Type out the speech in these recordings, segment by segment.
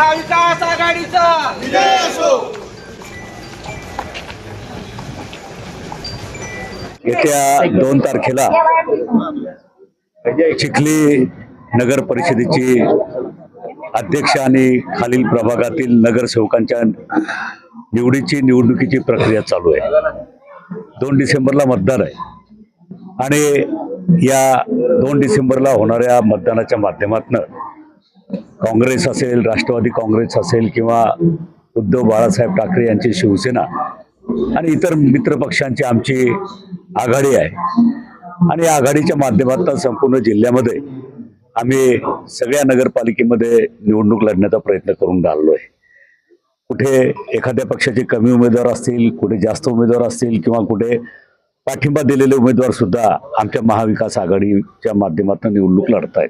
महाविकास आघाडीचा. येत्या दोन तारखेला चिखली नगर परिषदेची अध्यक्ष आणि खालील प्रभागातील नगरसेवकांच्या निवडीची निवडणुकीची प्रक्रिया चालू आहे. दोन डिसेंबरला मतदान आहे. आणि या दोन डिसेंबरला होणाऱ्या मतदानाच्या माध्यमातून काँग्रेस असेल राष्ट्रवादी काँग्रेस असेल किंवा उद्धव बाळासाहेब ठाकरे यांची शिवसेना आणि इतर मित्रपक्षांची आमची आघाडी आहे. आणि या आघाडीच्या माध्यमातून संपूर्ण जिल्ह्यामध्ये आम्ही सगळ्या नगरपालिकेमध्ये निवडणूक लढण्याचा प्रयत्न करून राहिलो आहे. कुठे एखाद्या पक्षाचे कमी उमेदवार असतील कुठे जास्त उमेदवार असतील किंवा कुठे पाठिंबा दिलेले उमेदवार सुद्धा आमच्या महाविकास आघाडीच्या माध्यमातून निवडणूक लढत आहेत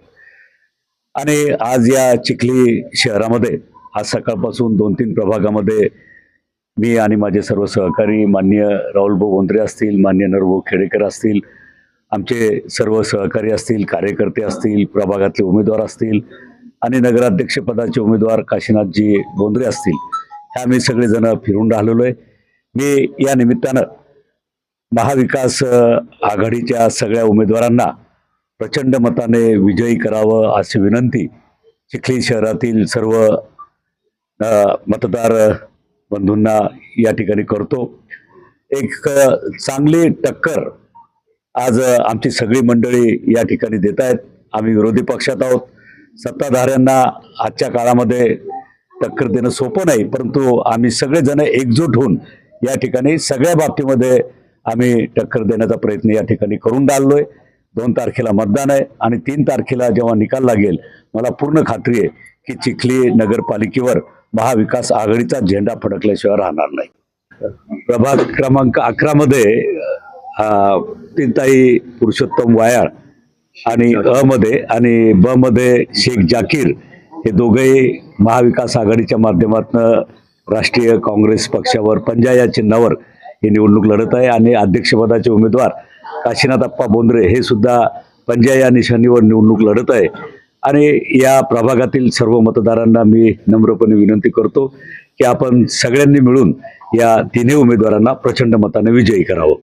आणि आज या चिखली शहरामध्ये आज सकाळपासून दोन तीन प्रभागामध्ये मी आणि माझे सर्व सहकारी मान्य राहुलभाऊ बोंद्रे असतील मान्य नरभाऊ खेडेकर असतील आमचे सर्व सहकारी असतील कार्यकर्ते असतील प्रभागातले उमेदवार असतील आणि नगराध्यक्षपदाचे उमेदवार काशीनाथजी बोंद्रे असतील ह्या आम्ही सगळेजण फिरून राहिलेलो आहे. मी या निमित्तानं महाविकास आघाडीच्या सगळ्या उमेदवारांना प्रचंड मताने विजयी करावं अशी विनंती चिखली शहरातील सर्व मतदार बंधूंना या ठिकाणी करतो. एक चांगली टक्कर आज आमची सगळी मंडळी या ठिकाणी देत आहेत. आम्ही विरोधी पक्षात आहोत. सत्ताधाऱ्यांना आजच्या काळामध्ये टक्कर देणं सोपं नाही परंतु आम्ही सगळेजण एकजूट होऊन या ठिकाणी सगळ्या बाबतीमध्ये आम्ही टक्कर देण्याचा प्रयत्न या ठिकाणी करून राहिलोय. दोन तारखेला मतदान आहे आणि तीन तारखेला जेव्हा निकाल लागेल मला पूर्ण खात्री आहे की चिखली नगरपालिकेवर महाविकास आघाडीचा झेंडा फडकल्याशिवाय राहणार नाही. प्रभाग क्रमांक अकरामध्ये तीनताई पुरुषोत्तम वायाळ आणि अ मध्ये आणि ब मध्ये शेख जाकीर हे दोघेही महाविकास आघाडीच्या माध्यमातून राष्ट्रीय काँग्रेस पक्षावर पंजा या चिन्हावर ही निवडणूक लढत आहे आणि अध्यक्षपदाचे उमेदवार काशीनाथ अप्पा बोंद्रे हे सुद्धा पंजा या निशाणीवर निवडणूक लढत आहे. आणि या प्रभागातील सर्व मतदारांना मी नम्रपणे विनंती करतो की आपण सगळ्यांनी मिळून या तिन्ही उमेदवारांना प्रचंड मताने विजयी करावं.